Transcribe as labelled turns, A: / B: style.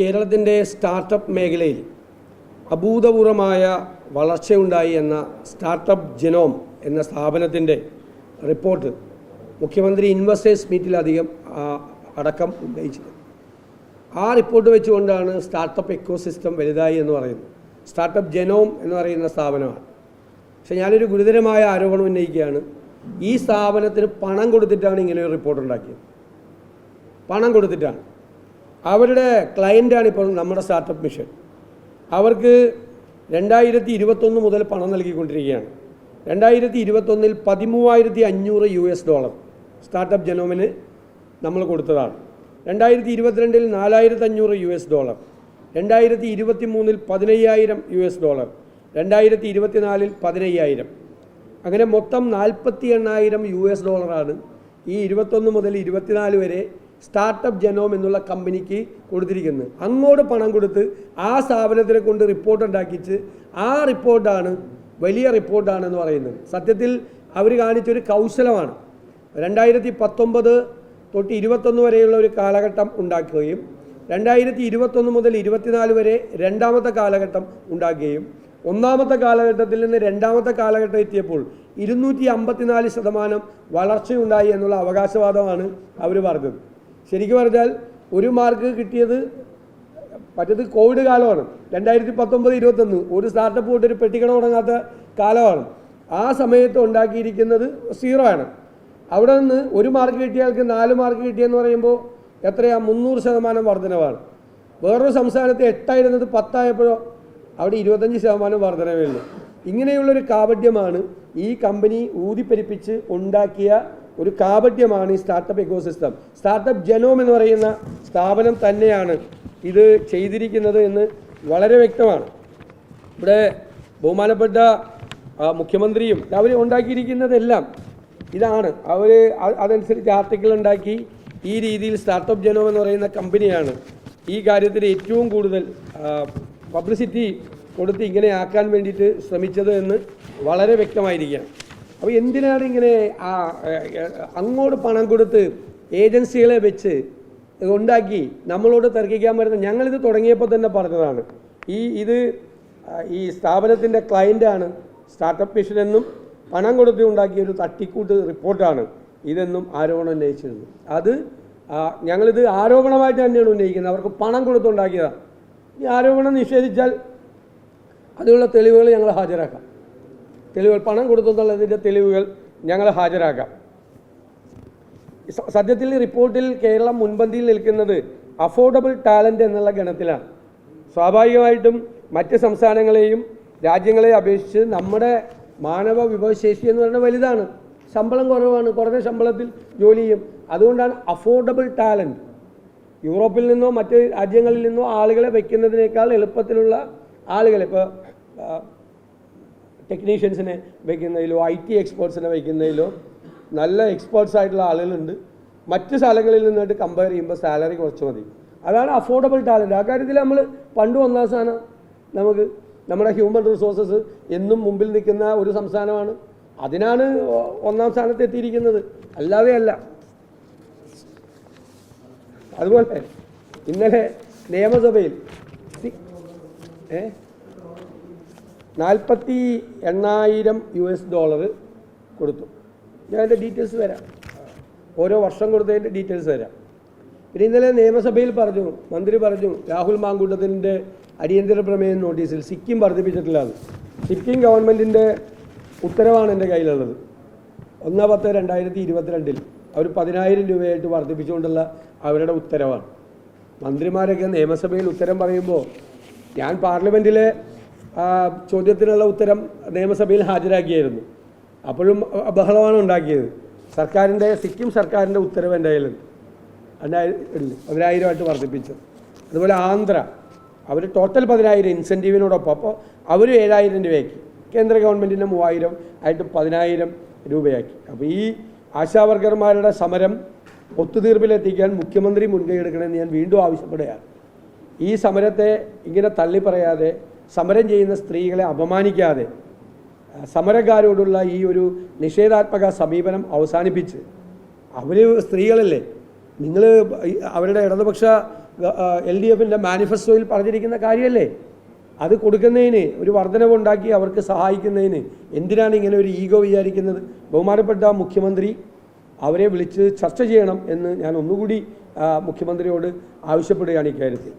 A: കേരളത്തിന്റെ സ്റ്റാർട്ടപ്പ് മേഖലയിൽ അഭൂതപൂർവമായ വളർച്ചയുണ്ടായി എന്ന സ്റ്റാർട്ടപ്പ് ജനോം എന്ന സ്ഥാപനത്തിന്റെ റിപ്പോർട്ട് മുഖ്യമന്ത്രി ഇൻവെസ്റ്റേഴ്സ് മീറ്റിലധികം അടക്കം ഉന്നയിച്ചത് ആ റിപ്പോർട്ട് വെച്ചുകൊണ്ടാണ് സ്റ്റാർട്ടപ്പ് എക്കോസിസ്റ്റം വലുതായി എന്ന് പറയുന്നത്. സ്റ്റാർട്ടപ്പ് ജനോം എന്ന് പറയുന്ന സ്ഥാപനമാണ്. പക്ഷേ ഞാനൊരു ഗുരുതരമായ ആരോപണം ഉന്നയിക്കുകയാണ്. ഈ സ്ഥാപനത്തിന് പണം കൊടുത്തിട്ടാണ് ഇങ്ങനെ ഒരു റിപ്പോർട്ട് ഉണ്ടാക്കിയത്. പണം കൊടുത്തിട്ടാണ്. അവരുടെ ക്ലയന്റാണ് ഇപ്പോൾ നമ്മുടെ സ്റ്റാർട്ടപ്പ് മിഷൻ അവർക്ക് രണ്ടായിരത്തി ഇരുപത്തൊന്ന് മുതൽ പണം നൽകിക്കൊണ്ടിരിക്കുകയാണ്. രണ്ടായിരത്തി ഇരുപത്തൊന്നിൽ പതിമൂവായിരത്തി അഞ്ഞൂറ് യു എസ് ഡോളർ സ്റ്റാർട്ടപ്പ് ജനോമിന് നമ്മൾ കൊടുത്തതാണ്. രണ്ടായിരത്തി ഇരുപത്തിരണ്ടിൽ നാലായിരത്തി അഞ്ഞൂറ് യു എസ് ഡോളർ. രണ്ടായിരത്തി ഇരുപത്തി മൂന്നിൽ പതിനയ്യായിരം യു എസ് ഡോളർ. രണ്ടായിരത്തി ഇരുപത്തിനാലിൽ പതിനയ്യായിരം. അങ്ങനെ മൊത്തം നാൽപ്പത്തി എണ്ണായിരം യു എസ് ഡോളറാണ് ഈ ഇരുപത്തൊന്ന് മുതൽ ഇരുപത്തിനാല് വരെ സ്റ്റാർട്ടപ്പ് ജനോം എന്നുള്ള കമ്പനിക്ക് കൊടുത്തിരിക്കുന്നത്. അങ്ങോട്ട് പണം കൊടുത്ത് ആ സ്ഥാപനത്തിനെ കൊണ്ട് റിപ്പോർട്ട് ഉണ്ടാക്കിച്ച് ആ റിപ്പോർട്ടാണ് വലിയ റിപ്പോർട്ടാണെന്ന് പറയുന്നത്. സത്യത്തിൽ അവർ കാണിച്ചൊരു കൗശലമാണ്. രണ്ടായിരത്തി പത്തൊമ്പത് തൊട്ട് ഇരുപത്തൊന്ന് വരെയുള്ള ഒരു കാലഘട്ടം ഉണ്ടാക്കുകയും രണ്ടായിരത്തി ഇരുപത്തൊന്ന് മുതൽ ഇരുപത്തിനാല് വരെ രണ്ടാമത്തെ കാലഘട്ടം ഉണ്ടാക്കുകയും ഒന്നാമത്തെ കാലഘട്ടത്തിൽ നിന്ന് രണ്ടാമത്തെ കാലഘട്ടം എത്തിയപ്പോൾ ഇരുന്നൂറ്റി അമ്പത്തിനാല് ശതമാനം വളർച്ചയുണ്ടായി എന്നുള്ള അവകാശവാദമാണ് അവർ പറഞ്ഞത്. ശരിക്കും പറഞ്ഞാൽ ഒരു മാർക്ക് കിട്ടിയത് മറ്റത് കോവിഡ് കാലമാണ്. രണ്ടായിരത്തി പത്തൊമ്പത് ഇരുപത്തൊന്ന് ഒരു സ്റ്റാർട്ടപ്പ് തൊട്ട് ഒരു പെട്ടിക്കട തുടങ്ങാത്ത കാലമാണ്. ആ സമയത്ത് ഉണ്ടാക്കിയിരിക്കുന്നത് സീറോ ആണ്. അവിടെ നിന്ന് ഒരു മാർക്ക് കിട്ടിയയാൾക്ക് നാല് മാർക്ക് കിട്ടിയെന്ന് പറയുമ്പോൾ എത്രയാ? മുന്നൂറ് ശതമാനം വർധനവാണ്. വേറൊരു സംസ്ഥാനത്ത് എട്ടായിരുന്നത് പത്തായപ്പോഴോ അവിടെ ഇരുപത്തഞ്ച് ശതമാനം വർധനവേ ഉള്ളൂ. ഇങ്ങനെയുള്ളൊരു കാപഡ്യമാണ് ഈ കമ്പനി ഊതിപ്പെരിപ്പിച്ച് ഉണ്ടാക്കിയ ഒരു കാപട്യമാണ് ഈ സ്റ്റാർട്ടപ്പ് എക്കോസിസ്റ്റം സ്റ്റാർട്ടപ്പ് ജനോം എന്ന് പറയുന്ന സ്ഥാപനം തന്നെയാണ് ഇത് ചെയ്തിരിക്കുന്നത് എന്ന് വളരെ വ്യക്തമാണ്. ഇവിടെ ബഹുമാനപ്പെട്ട മുഖ്യമന്ത്രിയും അവർ ഉണ്ടാക്കിയിരിക്കുന്നതെല്ലാം ഇതാണ്. അവർ അതനുസരിച്ച് ആർട്ടിക്കിൾ ഉണ്ടാക്കി ഈ രീതിയിൽ സ്റ്റാർട്ടപ്പ് ജനോ എന്ന് പറയുന്ന കമ്പനിയാണ് ഈ കാര്യത്തിൽ ഏറ്റവും കൂടുതൽ പബ്ലിസിറ്റി കൊടുത്ത് ഇങ്ങനെ ആക്കാൻ വേണ്ടിയിട്ട് ശ്രമിച്ചത് എന്ന് വളരെ വ്യക്തമായിരിക്കുകയാണ്. അപ്പോൾ എന്തിനാണ് ഇങ്ങനെ ആ അങ്ങോട്ട് പണം കൊടുത്ത് ഏജൻസികളെ വെച്ച് ഉണ്ടാക്കി നമ്മളോട് തർക്കിക്കാൻ വരുന്ന? ഞങ്ങളിത് തുടങ്ങിയപ്പോൾ തന്നെ പറഞ്ഞതാണ്. ഈ ഇത് ഈ സ്ഥാപനത്തിന്റെ ക്ലയന്റാണ് സ്റ്റാർട്ടപ്പ് മിഷൻ എന്നും പണം കൊടുത്ത് ഉണ്ടാക്കിയ ഒരു തട്ടിക്കൂട്ട് റിപ്പോർട്ടാണ് ഇതെന്നും ആരോപണം ഉന്നയിച്ചിരുന്നു. അത് ഞങ്ങളിത് ആരോപണമായിട്ട് തന്നെയാണ് ഉന്നയിക്കുന്നത്. അവർക്ക് പണം കൊടുത്തുണ്ടാക്കിയതാണ് ഈ ആരോപണം നിഷേധിച്ചാൽ അതിനുള്ള തെളിവുകൾ ഞങ്ങൾ ഹാജരാക്കാം. തെളിവുകൾ പണം കൊടുത്തെന്നുള്ളതിന്റെ തെളിവുകൾ ഞങ്ങൾ ഹാജരാക്കാം. സത്യത്തിൽ റിപ്പോർട്ടിൽ കേരളം മുൻപന്തിയിൽ നിൽക്കുന്നത് അഫോർഡബിൾ ടാലന്റ് എന്നുള്ള ഗണത്തിലാണ്. സ്വാഭാവികമായിട്ടും മറ്റ് സംസ്ഥാനങ്ങളെയും രാജ്യങ്ങളെ അപേക്ഷിച്ച് നമ്മുടെ മാനവ വിഭവശേഷി എന്ന് പറയുന്നത് വലുതാണ്. ശമ്പളം കുറവാണ്. കുറഞ്ഞ ശമ്പളത്തിൽ ജോലി ചെയ്യും. അതുകൊണ്ടാണ് അഫോർഡബിൾ ടാലന്റ് യൂറോപ്പിൽ നിന്നോ മറ്റ് രാജ്യങ്ങളിൽ നിന്നോ ആളുകളെ വയ്ക്കുന്നതിനേക്കാൾ എളുപ്പത്തിലുള്ള ആളുകളെ ഇപ്പോൾ ടെക്നീഷ്യൻസിനെ വയ്ക്കുന്നതിലോ ഐ ടി എക്സ്പേർട്സിനെ വയ്ക്കുന്നതിലോ നല്ല എക്സ്പേർട്സ് ആയിട്ടുള്ള ആളുകളുണ്ട്. മറ്റ് സ്ഥലങ്ങളിൽ നിന്നായിട്ട് കമ്പയർ ചെയ്യുമ്പോൾ സാലറി കുറച്ച് മതി. അതാണ് അഫോർഡബിൾ ടാലന്റ് ആ കാര്യത്തിൽ നമ്മൾ പണ്ട് ഒന്നാം സ്ഥാനം നമുക്ക് നമ്മുടെ ഹ്യൂമൻ റിസോഴ്സസ് എന്നും മുമ്പിൽ നിൽക്കുന്ന ഒരു സംസ്ഥാനമാണ്. അതിനാണ് ഒന്നാം സ്ഥാനത്ത് എത്തിയിരിക്കുന്നത്. അല്ലാതെ അല്ല. അതുപോലെ ഇന്നലെ നിയമസഭയിൽ ഏ? നാൽപ്പത്തി എണ്ണായിരം യു എസ് ഡോളർ കൊടുത്തു. ഞാൻ അതിന്റെ ഡീറ്റെയിൽസ് തരാം ഓരോ വർഷം കൊടുത്തതിന്റെ ഡീറ്റെയിൽസ് തരാം പിന്നെ ഇന്നലെ നിയമസഭയിൽ പറഞ്ഞു മന്ത്രി പറഞ്ഞു രാഹുൽ മാങ്കൂട്ടത്തിന്റെ അടിയന്തര പ്രമേയ നോട്ടീസിൽ സിക്കിം വർദ്ധിപ്പിച്ചിട്ടില്ല അത് സിക്കിം ഗവൺമെന്റിന്റെ ഉത്തരവാണ് എന്റെ കയ്യിലുള്ളത്. ഒന്ന് പത്ത് രണ്ടായിരത്തി ഇരുപത്തിരണ്ടിൽ അവർ പതിനായിരം രൂപയായിട്ട് വർദ്ധിപ്പിച്ചുകൊണ്ടുള്ള അവരുടെ ഉത്തരവാണ്. മന്ത്രിമാരൊക്കെ നിയമസഭയിൽ ഉത്തരം പറയുമ്പോൾ ഞാൻ പാർലമെന്റിലെ ചോദ്യത്തിനുള്ള ഉത്തരം നിയമസഭയിൽ ഹാജരാക്കിയായിരുന്നു. അപ്പോഴും ബഹളമാണ് ഉണ്ടാക്കിയത്. സർക്കാരിന്റെ സിക്കിം സർക്കാരിന്റെ ഉത്തരവ് എന്റെ കയ്യിലുണ്ട് രണ്ടായിരം പതിനായിരമായിട്ട് വർദ്ധിപ്പിച്ചത് അതുപോലെ ആന്ധ്ര അവർ ടോട്ടൽ പതിനായിരം ഇൻസെന്റീവിനോടൊപ്പം അപ്പോൾ അവർ ഏഴായിരം രൂപയാക്കി. കേന്ദ്ര ഗവൺമെന്റിന്റെ മൂവായിരം ആയിട്ട് പതിനായിരം രൂപയാക്കി. അപ്പോൾ ഈ ആശാവർക്കർമാരുടെ സമരം ഒത്തുതീർപ്പിലെത്തിക്കാൻ മുഖ്യമന്ത്രി മുൻകൈ എടുക്കണമെന്ന് ഞാൻ വീണ്ടും ആവശ്യപ്പെടുകയാണ്. ഈ സമരത്തെ ഇങ്ങനെ തള്ളി പറയാതെ സമരം ചെയ്യുന്ന സ്ത്രീകളെ അപമാനിക്കാതെ സമരക്കാരോടുള്ള ഈ ഒരു നിഷേധാത്മക സമീപനം അവസാനിപ്പിച്ച് അവർ സ്ത്രീകളല്ലേ? നിങ്ങൾ അവരുടെ ഇടതുപക്ഷ എൽ ഡി എഫിന്റെ മാനിഫെസ്റ്റോയിൽ പറഞ്ഞിരിക്കുന്ന കാര്യമല്ലേ അത് കൊടുക്കുന്നതിന് ഒരു വർധനവുണ്ടാക്കി അവർക്ക് സഹായിക്കുന്നതിന് എന്തിനാണ് ഇങ്ങനെ ഒരു ഈഗോ വിചാരിക്കുന്നത്? ബഹുമാനപ്പെട്ട മുഖ്യമന്ത്രി അവരെ വിളിച്ച് ചർച്ച ചെയ്യണം എന്ന് ഞാൻ ഒന്നുകൂടി മുഖ്യമന്ത്രിയോട് ആവശ്യപ്പെടുകയാണ് ഇക്കാര്യത്തിൽ.